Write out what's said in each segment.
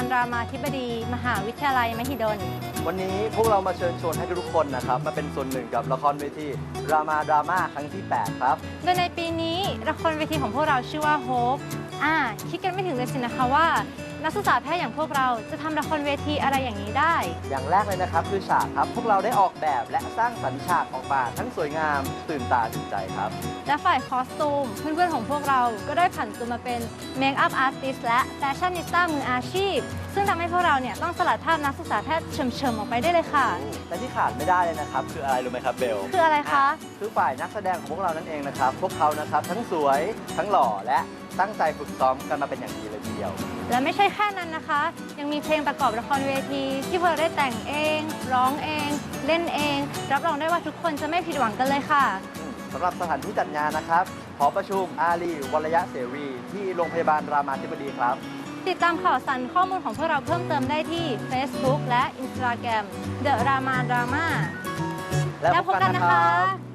ยาบาลรามาธิบดี มหาวิทยาลัยมหิดล วันนี้พวกเรามาเชิญชวนให้ทุกๆคนนะครับ มาเป็นส่วนหนึ่งกับละครเวทีรามาดราม่าครั้งที่ 8 ครับ โดยในปีนี้ละครเวทีของพวกเราชื่อว่า Hope อ่าคิดกันไม่ถึงเลยสินะคะว่า นักศึกษาแพทย์อย่างพวกเราจะทำละครเวทีอะไรอย่างนี้ได้ อย่างแรกเลยนะครับคือฉากครับ พวกเราได้ออกแบบและสร้างสรรค์ฉากออกมาทั้งสวยงามตื่นตาตื่นใจครับ และฝ่ายคอสตูมเพื่อนๆของพวกเราก็ได้ผันตัวมาเป็นเมคอัพอาร์ติสและแฟชั่นนิสต้ามืออาชีพ ซึ่งทำให้พวกเราเนี่ยต้องสลัดภาพนักศึกษาแพทย์เฉิมๆออกไปได้เลยค่ะ และที่ขาดไม่ได้เลยนะครับ คืออะไรรู้ไหมครับเบล คืออะไรคะ คือฝ่ายนักแสดงของพวกเรานั่นเองนะครับ พวกเขานะครับทั้งสวยทั้งหล่อและตั้งใจฝึกซ้อมกันมาเป็นอย่างดีเลยทีเดียว และไม่ใช่แค่นั้นนะคะ ยังมีเพลงประกอบละครเวที ที่พวกเราได้แต่งเอง ร้องเอง เล่นเอง รับรองได้ว่าทุกคนจะไม่ผิดหวังกันเลยค่ะอืมสำหรับสถานที่จัดงานนะครับหอประชุมอารีวรยะเสรีที่โรงพยาบาลรามาธิบดีครับ ติดตามข่าวสารข้อมูลของพวกเราเพิ่มเติมได้ที่ Facebook และ Instagram The Rama Drama แล้วพบกันนะคะ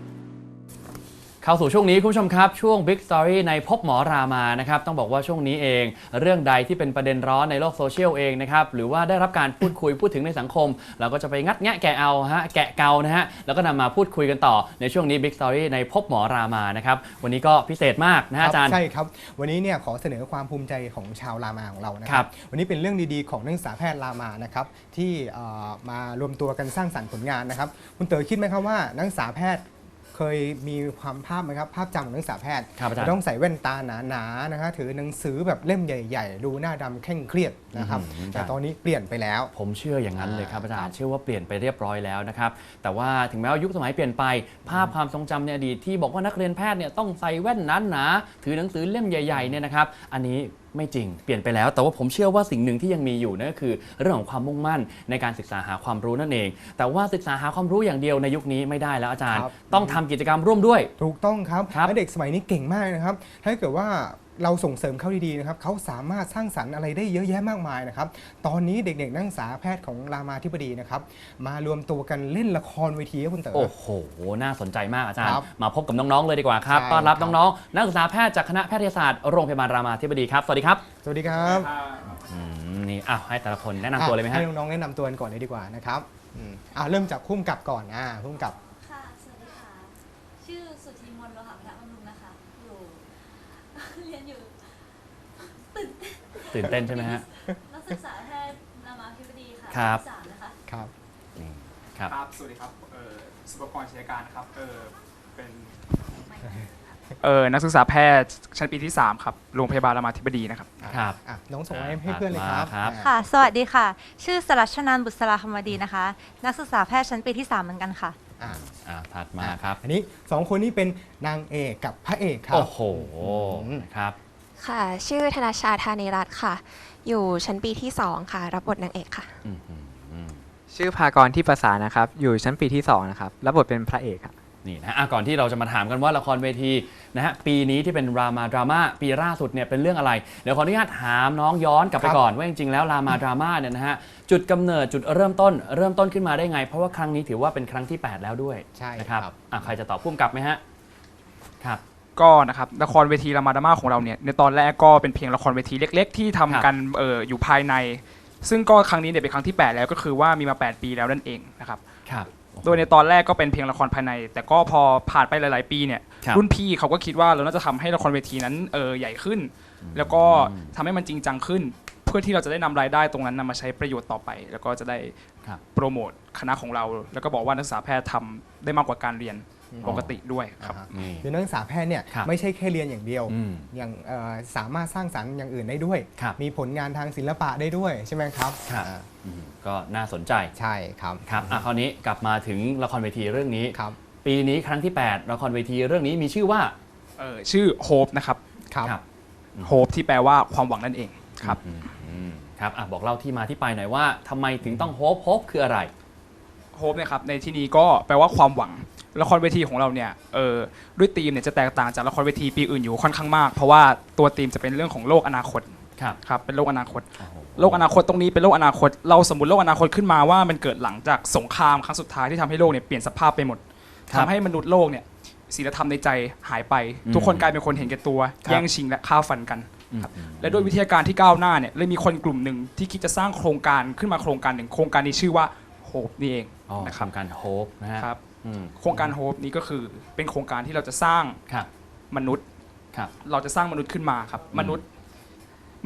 เข้าสู่ช่วงนี้คุณผู้ชมครับ ช่วง Big Story ในพบหมอรามานะครับต้องบอกว่าช่วงนี้เอง เรื่องใดที่เป็นประเด็นร้อนในโลกโซเชียลเองนะครับหรือว่าได้รับการพูดคุยพูดถึงในสังคม เราก็จะไปงัดแงะแกะเอาฮะแกะเกานะฮะแล้วก็นำมาพูดคุยกันต่อในช่วงนี้ Big Story ในพบหมอรามานะครับวันนี้ก็พิเศษมากนะฮะอาจารย์ใช่ครับวันนี้เนี่ยขอเสนอความภูมิใจของชาวรามาของเรานะคครัรับบวันนี้เป็นเรื่องดีๆของนักศึกษาแพทย์รามานะครับที่เอ่อมารวมตัวกันสร้างสรรค์ผลงานนะครับคุณเต๋อคิดไหมครับว่านักศึกษาแพทย์ เคยมีความภาพไหมครับภาพจำของนักศึกษาแพทย์ครับอาจารย์จะต้องใส่แว่นตาหนาๆนะครับถือหนังสือแบบเล่มใหญ่ ๆ ดูหน้าดำเคร่งเครียดนะครับ อืม แต่ตอนนี้เปลี่ยนไปแล้ว ผมเชื่ออย่างนั้นเลยครับอาจารครัย์บเชื่อว่าเปลี่ยนไปเรียบร้อยแล้วนะครับ แต่ว่าถึงแม้ว่ายุคสมัยเปลี่ยนไป ภาพความทรงจำในอดีตที่บอกว่านักเรียนแพทย์เนี่ยต้องใส่แว่นนั้นหนาๆถือหนังสือเล่มใหญ่ๆเนี่ยนะครับ อันนี้ ไม่จริง เปลี่ยนไปแล้ว แต่ว่าผมเชื่อว่าสิ่งหนึ่งที่ยังมีอยู่นั่นก็คือ เรื่องของความมุ่งมั่นในการศึกษาหาความรู้นั่นเอง แต่ว่าศึกษาหาความรู้อย่างเดียวในยุคนี้ไม่ได้แล้วอาจารย์ ครับ ต้องทำกิจกรรมร่วมด้วย ถูกต้องครับครับ และเด็กสมัยนี้เก่งมากนะครับ ถ้าเกิดว่า เราส่งเสริมเขาดีๆนะครับเขาสามารถสร้างสรรค์อะไรได้เยอะแยะมากมายนะครับ ตอนนี้เด็กๆนักศึกษาแพทย์ของรามาธิบดีนะครับ มารวมตัวกันเล่นละครเวทีครับคุณเต๋อ โอ้โห น่าสนใจมากอาจารย์ ครับมาพบกับน้อง ๆ เลยดีกว่าครับ ใช่ต้อนรับครับ น้อง ๆ นักศึกษาแพทย์จากคณะแพทยศาสตร์โรงพยาบาลรามาธิบดีครับ สวัสดีครับสวัสดีครับอืมนี่อ้าวให้แต่ละคนแนะนำตัวเลยไหมฮะ ให้น้องๆแนะนำตัวกันก่อนเลยดีกว่านะครับอืมอ่าเริ่มจากพุ่มกับก่อนอ่าพุ่มกับ ค่ะ สวัสดีค่ะ ชื่อสุธีมนต์โลหะพัฒน์บำรุงนะคะ อยู่ เรียนอยู่ตื่นเต้นใช่ไหมฮะ นักศึกษาแพทย์รามาธิบดีค่ะครับปีสามนะคะ ครับ นี่ครับ ครับ สวัสดีครับ เออสุภกรชัยการนะครับ เออเป็น เออนักศึกษาแพทย์ชั้นปีที่ 3 ครับ โรงพยาบาลรามาธิบดีนะครับ ครับอะน้องส่งให้ให้เพื่อนเลยครับมาครับ อ่าค่ะ สวัสดีค่ะ ชื่อสรัชนันบุษราคมดีนะคะ นักศึกษาแพทย์ชั้นปีที่ 3 เหมือนกันค่ะ อ่าอ่าถัดมาครับอันนี้สองคนนี้เป็นนางเอกกับพระเอกครับโอ้โหอืมครับค่ะ ชื่อธนาชาธานิรัตน์ค่ะ อยู่ชั้นปีที่ 2 ค่ะ รับบทนางเอกค่ะอืมอืมอืมชื่อภากรที่ประสานนะครับ อยู่ชั้นปีที่ 2 นะครับ รับบทเป็นพระเอกครับ นี่นะฮะอะก่อนที่เราจะมาถามกันว่าละครเวทีนะฮะปีนี้ที่เป็นรามาดราม่าปีล่าสุดเนี่ยเป็นเรื่องอะไร เดี๋ยวขออนุญาตถามน้องย้อนกลับไปครับก่อนว่าจริงๆแล้วรามาดราม่าเนี่ยนะฮะจุดกำเนิดจุดเริ่มต้น เริ่มต้นขึ้นมาได้ไง เพราะว่าครั้งนี้ถือว่าเป็นครั้งที่ 8 แล้วด้วยใช่นะครับครับอะใครจะตอบพุ่มกลับไหมฮะครับก็นะครับละครเวทีรามาดามาของเราเนี่ยในตอนแรกก็เป็นเพียงละครเวทีเล็ก ๆ ที่ทำครับกันเอออยู่ภายใน ซึ่งก็ครั้งนี้เนี่ยเป็นครั้งที่ 8 แล้วก็คือว่ามีมา 8 ปีแล้วนั่นเองนะครับครับ โดยในตอนแรกก็เป็นเพียงละครภายใน แต่ก็พอผ่านไปหลาย ๆ ปีเนี่ยครับรุ่นพี่เขาก็คิดว่าเราน่าจะทำให้ละครเวทีนั้นเออใหญ่ขึ้น แล้วก็ทำให้มันจริงจังขึ้น เพื่อที่เราจะได้นำรายได้ตรงนั้นนำมาใช้ประโยชน์ต่อไป แล้วก็จะได้ครับ โปรโมทคณะของเรา แล้วก็บอกว่านักศึกษาแพทย์ทำได้มากกว่าการเรียน ปกติด้วยครับ อ่าฮะนี่ คือนักศึกษาแพทย์เนี่ยครับไม่ใช่แค่เรียนอย่างเดียวอืมยังเอ่อสามารถสร้างสรรค์อย่างอื่นได้ด้วย ครับ มีผลงานทางศิลปะได้ด้วยใช่ไหมครับครับอ่าอืมก็น่าสนใจใช่ครับครับอะคราวนี้กลับมาถึงละครเวทีเรื่องนี้ ครับปีนี้ครั้งที่ 8 ละครเวทีเรื่องนี้มีชื่อว่า เออชื่อโฮปนะครับครับ ครับโฮปที่แปลว่าความหวังนั่นเองครับอืมอืมครับอะบอกเล่าที่มาที่ไปหน่อยว่าทำไมถึงต้องโฮปโฮปคืออะไร โฮปเนี่ยครับในที่นี้ก็แปลว่าความหวัง ละครเวทีของเราเนี่ยเออด้วยธีมเนี่ยจะแตกต่างจากละครเวทีปีอื่นอยู่ค่อนข้างมาก เพราะว่าตัวธีมจะเป็นเรื่องของโลกอนาคตครับ ครับเป็นโลกอนาคตโอ้โหโลกอนาคตตรงนี้เป็นโลกอนาคต เราสมมติโลกอนาคตขึ้นมาว่ามันเกิดหลังจากสงครามครั้งสุดท้ายที่ทำให้โลกเนี่ยเปลี่ยนสภาพไปหมดครับทำให้มนุษย์โลกเนี่ยศีลธรรมในใจหายไป อืมทุกคนกลายเป็นคนเห็นแก่ตัว ครับ แย่งชิงและฆ่าฟันกันครับและด้วยวิทยาการที่ก้าวหน้าเนี่ยเลยมีคนกลุ่มหนึ่งที่คิดจะสร้างโครงการขึ้นมาโครงการหนึ่งโครงการนี้ชื่อว่าโฮปนี่เองอ๋อนะคโครัรบงการโฮปนะฮะ ครับ อืม โครงการโฮปนี้ก็คือเป็นโครงการที่เราจะสร้างครับ มนุษย์ ครับ เราจะสร้างมนุษย์ขึ้นมาครับอืมมนุษย์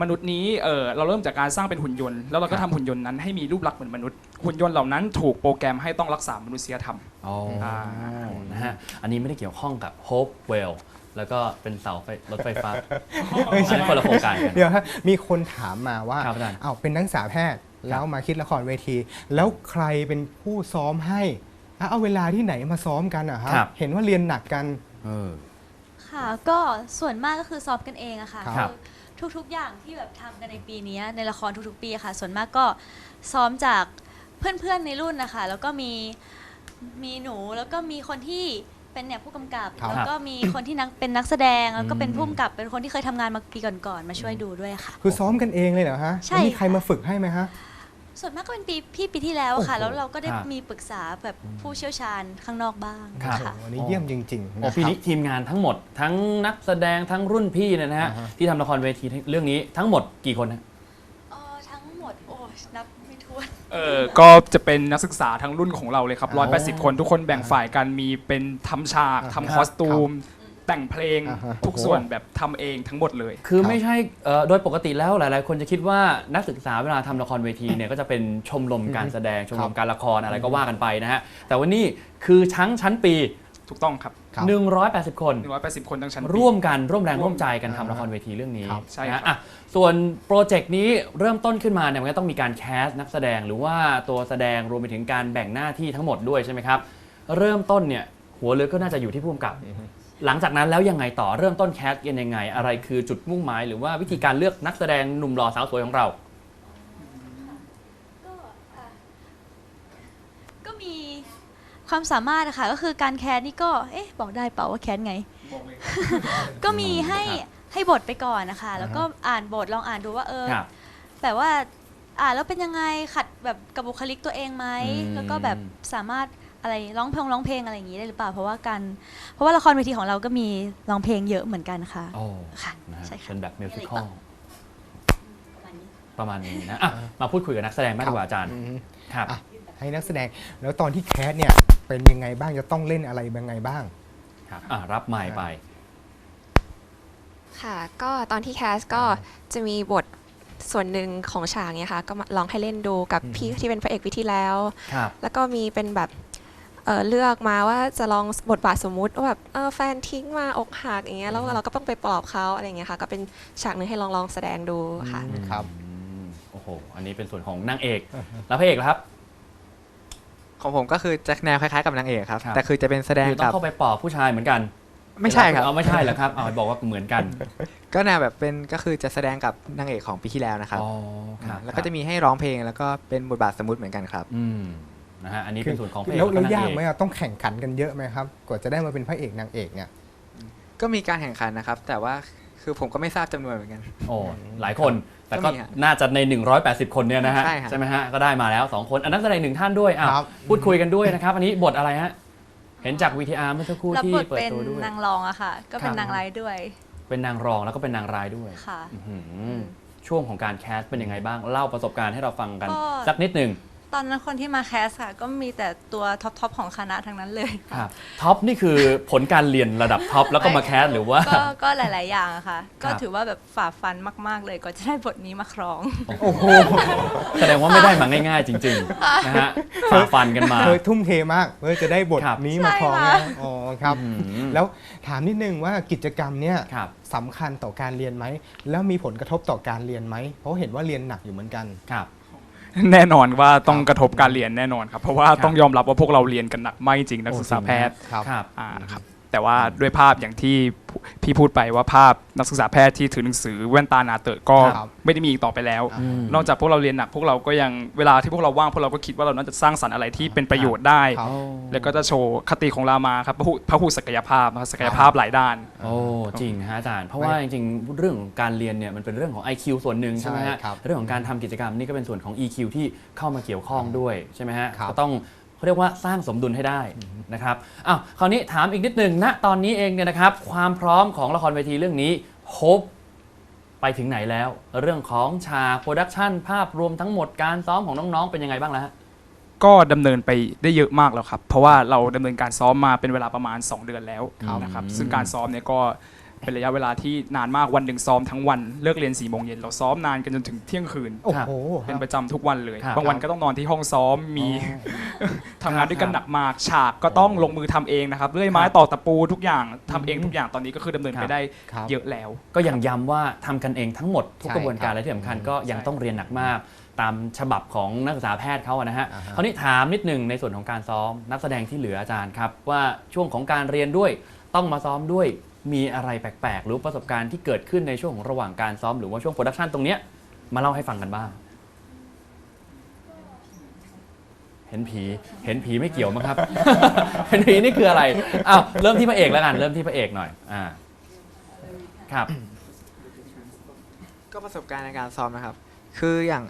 มนุษย์นี้เออเราเริ่มจากการสร้างเป็นหุ่นยนต์ แล้วเราก็ครัทำบ หุ่นยนต์นั้นให้มีรูปลักษณ์เหมือนมนุษย์ หุ่นยนต์เหล่านั้นถูกโปรแกรมให้ต้องรักษามนุษยธรรม อ๋ออ่า นะฮะ อันนี้ไม่ได้เกี่ยวข้องกับ Hope Well แล้วก็เป็นเสาไฟรถไฟฟ้าไม่อันใช่นี้คนละโครงการกัน เดี๋ยวฮะมีคนถามมาว่าครับอาจารย์อ้าวเป็นนักศึกษาแพทย์แล้วมาคิดละครเวที แล้วใครเป็นผู้ซ้อมให้ อะเอาเวลาที่ไหนมาซ้อมกันอะครับ ครับ เห็นว่าเรียนหนักกัน เออ ค่ะ ก็ส่วนมากก็คือซ้อมกันเองอะค่ะครับ คือทุกๆอย่างที่แบบทำกันในปีนี้ในละครทุกๆปีอะค่ะ ส่วนมากก็ซ้อมจากเพื่อนๆในรุ่นนะคะ แล้วก็มีมีหนูแล้วก็มีคนที่เป็นเนี่ยผู้กำกับ ครับ แล้วก็มีคนที่นักเป็นนักแสดงแล้วก็เป็นอืมผู้กำกับเป็นคนที่เคยทำงานมาปีก่อนๆมาช่วยดูด้วยค่ะ คือซ้อมกันเองเลยเหรอฮะใช่แล้วมีใครค่ะ มาฝึกให้ไหมฮะ ส่วนมากก็เป็นปีพี่ปีที่แล้วอะค่ะโอ้โหแล้วเราก็ได้ครับมีปรึกษาแบบผู้เชี่ยวชาญข้างนอกบ้างครับ ค่ะโอ้โหอันนี้เยี่ยมจริงๆโอ้นะคปีรับ นี้ทีมงานทั้งหมด ทั้งนักแสดงทั้งรุ่นพี่เนี่ยนะฮะอ่าฮะ ที่ทำละครเวทีเรื่องนี้ทั้งหมดกี่คนฮะ เออทั้งหมดโอ้ยนับไม่ถ้วน เออก็จะเป็นนักศึกษาทั้งรุ่นของเราเลยครับอ๋อ180 คนทุกคนแบ่งฝ่ายกัน มีเป็นทำฉากอ่าทำฮะคอสตูม แต่งเพลงอ่าฮะทุกโอ้โหส่วนแบบทำเองทั้งหมดเลย คือครับไม่ใช่เอ่อโดยปกติแล้วหลาย ๆ คนจะคิดว่านักศึกษาเวลาทำละครเวทีเนี่ยก็จะเป็นชมรมการแสดงชมรมการละครอะไรก็ว่ากันไปนะฮะแต่ว่านี่คือชั้งชั้นปีถูกต้องครับครับ180 คน 180 คนทั้งชั้นปีร่วมกันร่วมแรงร่วมร่วมใจกันทำละครเวทีเรื่องนี้ครับใช่นะครัฮะบอะส่วนโปรเจกต์นี้เริ่มต้นขึ้นมาเนี่ยมันก็ต้องมีการแคสนักแสดงหรือว่าตัวแสดงรวมไปถึงการแบ่งหน้าที่ทั้งหมดด้วยใช่ไหมครับ เริ่มต้นเนี่ยหัวเรือก็น่าจะอยู่ที่ผู้กำกับ หลังจากนั้นแล้วยังไงต่อเริ่มต้นแคสกันยังไง อะไรคือจุดมุ่งหมาย หรือว่าวิธีการเลือกนักแสดงหนุ่มหล่อสาวสวยของเรา ก็อะก็มีความสามารถนะคะก็คือการแคสนี่ก็เอ๊ะบอกได้เปล่าว่าแคสไง ก็มีให้ให้บทไปก่อนนะคะแล้วก็อ่านบทลองอ่านดูว่าเออ ครับ แบบว่าอ่านแล้วเป็นยังไงขัดแบบกับบุคลิกตัวเองไหมอืม แล้วก็แบบสามารถ อะไรร้องเพลงร้องเพลงอะไรอย่างนี้ได้หรือเปล่า เพราะว่าการเพราะว่าละครเวทีของเราก็มีร้องเพลงเยอะเหมือนกันค่ะ โอ้ค่ะนะฮะใช่ค่ะ เป็นแบบมิวสิคมีออะไรลอีกปะประมาณนี้นะอะมาพูดคุยกับนักแสดงบ้างดีกว่าอาจารย์อืมครับ อะให้นักแสดงแล้วตอนที่แคสเนี่ยเป็นยังไงบ้างจะต้องเล่นอะไรยังไงบ้าง ครับอะรับไมค์ไป ค่ะ ก็ตอนที่แคสก็จะมีบทส่วนหนึ่งของฉากเนี่ยค่ะ ก็มาลองให้เล่นดูกับพี่ที่เป็นพระเอกวิที่แล้ว ครับ แล้วก็มีเป็นแบบ เอ่อเลือกมาว่าจะลองบทบาทสมมุติว่าแบบเออแฟนทิ้งมาอกหักอย่างเงี้ยแล้วเราก็ต้องไปปลอบเขาอะไรอย่างเงี้ยค่ะ ก็เป็นฉากหนึ่งให้ลองลองแสดงดูค่ะครับอืมโอ้โหอันนี้เป็นส่วนของนางเอกแล้วพระเอกล่ะครับ ของผมก็คือจะแนวคล้ายๆกับนางเอกครับครับแต่คือจะเป็นแสดงคือต้อกังบเข้าไปปอบผู้ชายเหมือนกันไม่ใช่ครับเอาไม่ใช่เหรอครับเอาบอกว่าเหมือนกัน ก็แนวแบบเป็นก็คือจะแสดงกับนางเอกของปีที่แล้วนะครับอ๋อครับแล้วก็จะมีให้ร้องเพลงแล้วก็เป็นบทบาทสมมุติเหมือนกันครับ อืม นะฮะอันนี้เป็นส่วนของพระเอกแล้วแล้วกับนงยากเอไหมอะต้องแข่งขันกันเยอะไหมครับ กว่าจะได้มาเป็นพระเอกนางเอกเนี่ยก็มีการแข่งขันนะครับ แต่ว่าคือผมก็ไม่ทราบจำนวนเหมือนกัน โอ้หลายคนแต่ก็ก็มีฮะน่าจะใน 180 คนเนี่ยนะฮะใช่ฮะ ไหมฮะก็ได้มาแล้ว 2 คนอันนักแสดงหนึ่งท่านด้วยอะครับ พูดคุยกันด้วยนะครับ อันนี้บทอะไรฮะเห็นจาก VTR เมื่อสักครู่รัที่บทเปิดเป็นตัวด้วย นางรองอะค่ะ ก็เป็ครันบนางร้ายด้วยเป็นนางรองแล้วก็เป็นนางร้ายด้วยค่ะ อื้อหือช่วงของการแคสเป็นยังไงบ้างเล่าประสบการณ์ให้เราฟังกันก็ สักนิดหนึ่ง ตอนนั้นคนที่มาแคสค่ะ ก็มีแต่ตัวท็อปๆของคณะทั้งนั้นเลยครับท็อปนี่คือผลการเรียนระดับท็อปแล้วก็มาแคสหรือว่า ก็ก็หลาย ๆ อย่างอะค่ะ ก็ครับถือว่าแบบฝ่าฟันมากๆเลยก็จะได้บทนี้มาครอง โอ้โหแสดงว่าไม่ได้มาง่าย ๆ จริงๆนะฮะฝ่าฟันกันมา เคยทุ่มเทมากเพื่อจะได้บทครับนี้มาครองใช่ค่ะ นะอ๋อครับ อืมแล้วถามนิดนึงว่ากิจกรรมเนี่ยครับ สำคัญต่อการเรียนไหม แล้วมีผลกระทบต่อการเรียนไหม เพราะเห็นว่าเรียนหนักอยู่เหมือนกัน ครับ แน่นอนว่าต้องกระทบการเรียนแน่นอนครับ เพราะว่าครับต้องยอมรับว่าพวกเราเรียนกันหนักมากจริงๆนักศึกษาแพทย์ครับครับอ่าครับ แต่ว่าด้วยภาพอย่างที่พี่พูดไปว่าภาพนักศึกษาแพทย์ที่ถือหนังสือแว่นตาหนาเตอะก็ครับไม่ได้มีอีกต่อไปแล้ว อืม นอกจากพวกเราเรียนหนักพวกเราก็ยังเวลาที่พวกเราว่างพวกเราก็คิดว่าเราน่าจะสร้างสรรค์อะไรที่เป็นประโยชน์ได้ ครับ แล้วก็จะโชว์คติของรามาครับพหุพหุศักยภาพนะครับศักยภาพหลายด้าน โอ้จริงฮะอาจารย์เพราะว่าจริงๆเรื่องของการเรียนเนี่ยมันเป็นเรื่องของ IQ ส่วนหนึ่งใช่ไหมฮะใช่ครับเรื่องของการทำกิจกรรมนี่ก็เป็นส่วนของ EQ ที่เข้ามาเกี่ยวข้องด้วยใช่ไหมฮะครับ ก็ต้อง เขาเรียกว่าสร้างสมดุลให้ได้นะครับอ้าวคราวนี้ถามอีกนิดหนึ่งณตอนนี้เองเนี่ยนะครับ ความพร้อมของละครเวทีเรื่องนี้ Hope ไปถึงไหนแล้ว เรื่องของฉากโปรดักชันภาพรวมทั้งหมดการซ้อมของน้องๆเป็นยังไงบ้างแล้วฮะก็ดำเนินไปได้เยอะมากแล้วครับ เพราะว่าเราดำเนินการซ้อมมาเป็นเวลาประมาณ 2 เดือนแล้วครับนะครับ ซึ่งการซ้อมเนี่ยก็ เป็นระยะเวลาที่นานมากวันหนึ่งซ้อมทั้งวันเลิกเรียน4ี่โมงเย็นเราซ้อมนานกันจนถึงเที่ยงคืน โอ้โห เป็นประจำทุกวันเลย ครับบางวันก็ต้องนอนที่ห้องซ้อมมี ทำงานด้วยกันหนักมากฉากก็ต้องลงมือทำเองนะครับเลื่อยไม้ต่อตะปูทุกอย่างทำเองทุกอย่างตอนนี้ก็คือดำเนินไปได้ครับ เยอะแล้ว ก็ยังย้ำว่าทำกันเองทั้งหมดทุกใช่กระบวนการครับและที่สำคัญก็ยังต้องเรียนหนักมาก ตามฉบับของนักศึกษาแพทย์เขาอะนะฮะอ่าฮะ คราวนี้ถามนิดหนึ่งในส่วนของการซ้อมนักแสดงที่เหลืออาจารย์ครับ ว่าช่วงของการเรียนด้วยต้องมาซ้อมด้วย มีอะไรแปลกๆ หรือประสบการณ์ที่เกิดขึ้นในช่วงของระหว่างการซ้อมหรือว่าช่วงโปรดักชันตรงเนี้ยมาเล่าให้ฟังกันบ้าง เห็นผี เห็นผีไม่เกี่ยวมั้งครับ เห็นผีนี่คืออะไรอ้าวเริ่มที่พระเอกแล้วกัน เริ่มที่พระเอกหน่อย อ่า ครับ ก็ประสบการณ์ในการซ้อมนะครับ คืออย่าง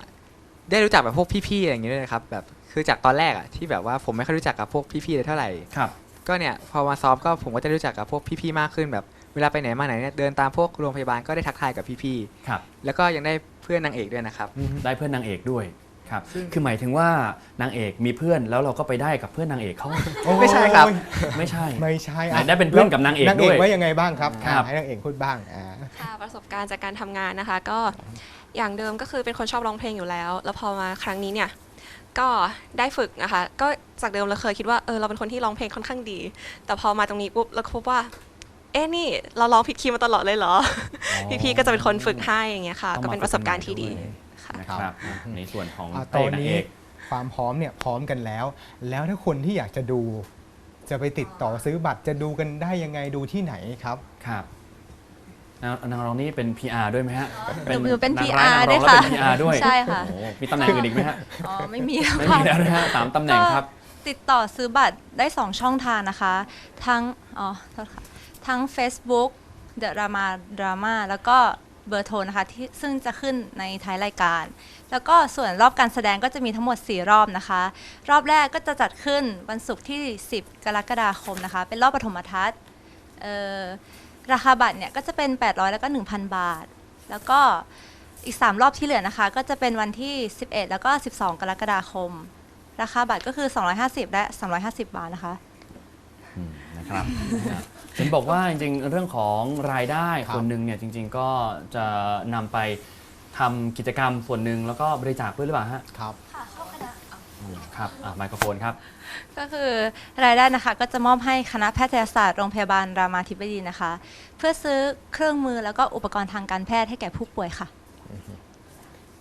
ได้รู้จักแบบพวกพี่ๆอะไรอย่างเงี้ยด้วยนะครับ แบบคือจากตอนแรกอะที่แบบว่าผมไม่ค่อยรู้จักกับพวกพี่ๆเลยเท่าไหร่ ครับ ก็เนี่ยพอมาซ้อมก็ผมก็จะรู้จักกับพวกพี่ๆมากขึ้นแบบเวลาไปไหนมาไหนเนี่ยเดินตามพวกโรงพยาบาลก็ได้ทักทายกับพี่ครับ ๆแล้วก็ยังได้เพื่อนนางเอกด้วยนะครับ ได้เพื่อนนางเอกด้วยครับคือหมายถึงว่านางเอกมีเพื่อนแล้วเราก็ไปได้กับเพื่อนนางเอกเขา ไม่ใช่ครับ ไม่ใช่ ไม่ใช่ไหนได้เป็นเพื่อนกับนางเอกนางเอด้กวยว่ายังไงบ้างครับครับ อ่าให้นางเอกพูดบ้างอ่า ค่ะประสบการณ์จากการทำงานนะคะ ก็อย่างเดิมก็คือเป็นคนชอบร้องเพลงอยู่แล้ว แล้วพอมาครั้งนี้เนี่ย ก็ได้ฝึกนะคะ ก็จากเดิมเราเคยคิดว่าเออเราเป็นคนที่ร้องเพลงค่อนข้างดี แต่พอมาตรงนี้ปุ๊บเราก็พบว่าเอ๊ะนี่เราร้องผิดคีย์มาตลอดเลยเหรอ พี่ๆก็จะเป็นคนฝึกให้อย่างเงี้ยค่ะต้องก็มาเป็นประสบการณ์ที่ดีฝึกกันใหม่ค่ะ นะครับอะในส่วนของอ่าพตระอเอกนนางนี้เอกความพร้อมเนี่ยพร้อมกันแล้ว แล้วถ้าคนที่อยากจะดู จะไปติดต่อซื้อบัตรจะดูกันได้ยังไงดูที่ไหนครับ ครับ นางนางรองนี่เป็น PR ด้วยไหมฮะหนูเป็นนาง PR ร้านางรองด้วยแล้วเป็นค่ะ PR ด้วยใช่ค่ะโอ้โหมีตำแหน่งอื่นอีกไหมฮะ อ๋อ ไม่มีแล้วไม่ค่ะมีแล้วนะฮะสามตำแหน่งครับ ติดต่อซื้อบัตรได้ 2 ช่องทางนะคะ ทั้ง อ๋อโทษค่ะ ทั้ง Facebook The Rama Drama แล้วก็เบอร์โทรนะคะที่ซึ่งจะขึ้นในท้ายรายการ แล้วก็ส่วนรอบการแสดงก็จะมีทั้งหมด 4 รอบนะคะ รอบแรกก็จะจัดขึ้นวันศุกร์ที่ 10 กรกฎาคมนะคะ เป็นรอบปฐมทัศน์เอ่อ ราคาบัตรเนี่ยก็จะเป็น 800 แล้วก็ 1,000 บาท แล้วก็อีก 3 รอบที่เหลือนะคะ ก็จะเป็นวันที่ 11 แล้วก็ 12 กรกฎาคม ราคาบัตรก็คือ 250 และ 350 บาทนะคะอืมนะครับ เห็นบอกว่าจริงๆ เรื่องของรายได้ครับส่วนหนึ่งเนี่ยจริง ๆ ก็จะนำไปทำกิจกรรมส่วนหนึ่งแล้วก็บริจาคด้วยหรือเปล่าฮะ ครับอืม ครับอะไมโครโฟนครับ ก็คือรายได้นะคะก็จะมอบให้คณะแพทยศาสตร์โรงพยาบาลรามาธิบดีนะคะ เพื่อซื้อเครื่องมือแล้วก็อุปกรณ์ทางการแพทย์ให้แก่ผู้ป่วยค่ะ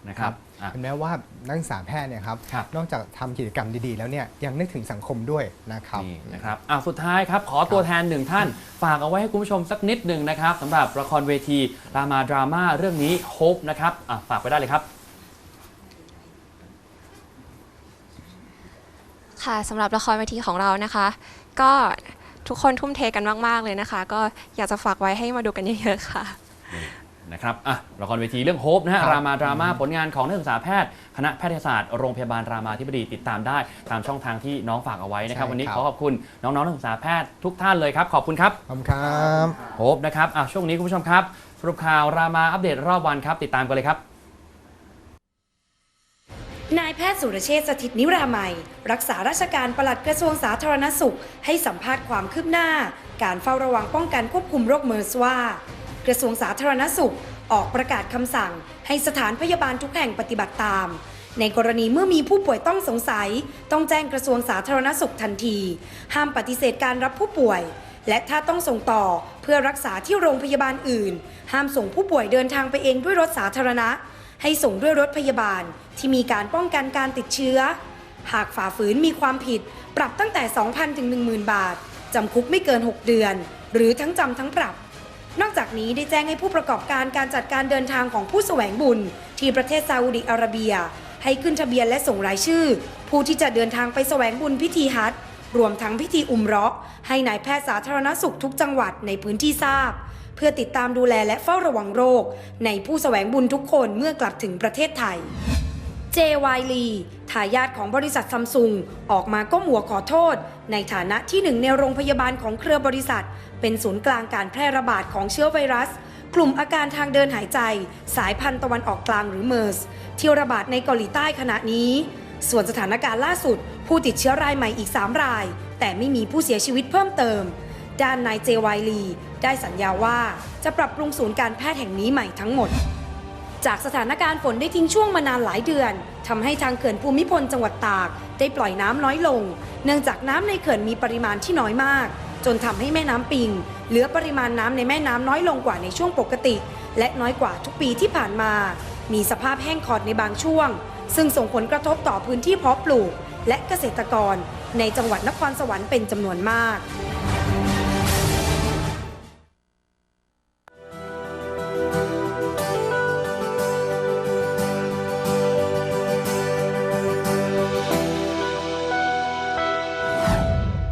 นะครับอะ เห็นไหมว่านักศึกษาแพทย์เนี่ยครับครับ นอกจากทำกิจกรรมดีๆ แล้วเนี่ยยังนึกถึงสังคมด้วยนะครับ นี่นะครับอะสุดท้ายครับ ขอตัวแทนหนึ่งท่าน ฝากเอาไว้ให้คุณผู้ชมสักนิดหนึ่งนะครับสำหรับละครเวทีรามาดราม่าเรื่องนี้โฮปนะครับอะฝากไปได้เลยครับ ค่ะสำหรับละครเวทีของเรานะคะ ก็ทุกคนทุ่มเทกันมาก ๆ เลยนะคะ ก็อยากจะฝากไว้ให้มาดูกันเยอะๆค่ะ นะครับอะละครเวทีเรื่องโฮปนะฮะครับรามาดราม่าผลงานของนักศึกษาแพทย์คณะแพทยศาสตร์โรงพยาบาลรามาธิบดีติดตามได้ ตามช่องทางที่น้องฝากเอาไว้นะครับ ใช่วันนี้ครับ ขอขอบคุณน้องๆนักศึกษาแพทย์ทุกท่านเลยครับ ขอบคุณครับ ขอบคุณครับ โฮปนะครับอะช่วงนี้คุณผู้ชมครับ สรุปข่าวรามาอัปเดตรอบวันครับ ติดตามกันเลยครับ นายแพทย์สุรเชษฐ์สถิตนิรามัย รักษาราชการปลัดกระทรวงสาธารณสุข ให้สัมภาษณ์ความคืบหน้า การเฝ้าระวังป้องกันควบคุมโรคเมอร์สว่า กระทรวงสาธารณสุข ออกประกาศคำสั่ง ให้สถานพยาบาลทุกแห่งปฏิบัติตาม ในกรณีเมื่อมีผู้ป่วยต้องสงสัย ต้องแจ้งกระทรวงสาธารณสุขทันที ห้ามปฏิเสธการรับผู้ป่วย และถ้าต้องส่งต่อเพื่อรักษาที่โรงพยาบาลอื่น ห้ามส่งผู้ป่วยเดินทางไปเองด้วยรถสาธารณะ ให้ส่งด้วยรถพยาบาลที่มีการป้องกันการติดเชื้อ หากฝ่าฝืนมีความผิด ปรับตั้งแต่ 2,000 ถึง 10,000 บาท จำคุกไม่เกิน 6 เดือน หรือทั้งจำทั้งปรับ นอกจากนี้ได้แจ้งให้ผู้ประกอบการการจัดการเดินทางของผู้แสวงบุญ ที่ประเทศซาอุดิอาระเบีย ให้ขึ้นทะเบียนและส่งรายชื่อ ผู้ที่จะเดินทางไปแสวงบุญพิธีฮัจรวมทั้งพิธีอุมเราะให้นายแพทย์สาธารณสุขทุกจังหวัดในพื้นที่ทราบ เพื่อติดตามดูแลและเฝ้าระวังโรค ในผู้แสวงบุญทุกคนเมื่อกลับถึงประเทศไทยเจวายลีทายาทของบริษัทซัมซุงออกมาก้มหัวขอโทษ ในฐานะที่หนึ่งในโรงพยาบาลของเครือบริษัท เป็นศูนย์กลางการแพร่ระบาดของเชื้อไวรัส กลุ่มอาการทางเดินหายใจ สายพันธุ์ตะวันออกกลางหรือเมอร์สที่ระบาดในเกาหลีใต้ขณะนี้ ส่วนสถานการณ์ล่าสุด ผู้ติดเชื้อรายใหม่อีก 3 ราย แต่ไม่มีผู้เสียชีวิตเพิ่มเติม ด้านนายเจวายลี ได้สัญญาว่าจะปรับปรุงศูนย์การแพทย์แห่งนี้ใหม่ทั้งหมด จากสถานการณ์ฝนได้ทิ้งช่วงมานานหลายเดือนทำให้ทางเขื่อนภูมิพลจังหวัดตาก ได้ปล่อยน้ำน้อยลง เนื่องจากน้ำในเขื่อนมีปริมาณที่น้อยมาก จนทำให้แม่น้ำปิง เหลือปริมาณน้ำในแม่น้ำน้อยลงกว่าในช่วงปกติ และน้อยกว่าทุกปีที่ผ่านมา มีสภาพแห้งขอดในบางช่วง ซึ่งส่งผลกระทบต่อพื้นที่เพาะปลูก และเกษตรกร ในจังหวัดนครสวรรค์เป็นจำนวนมาก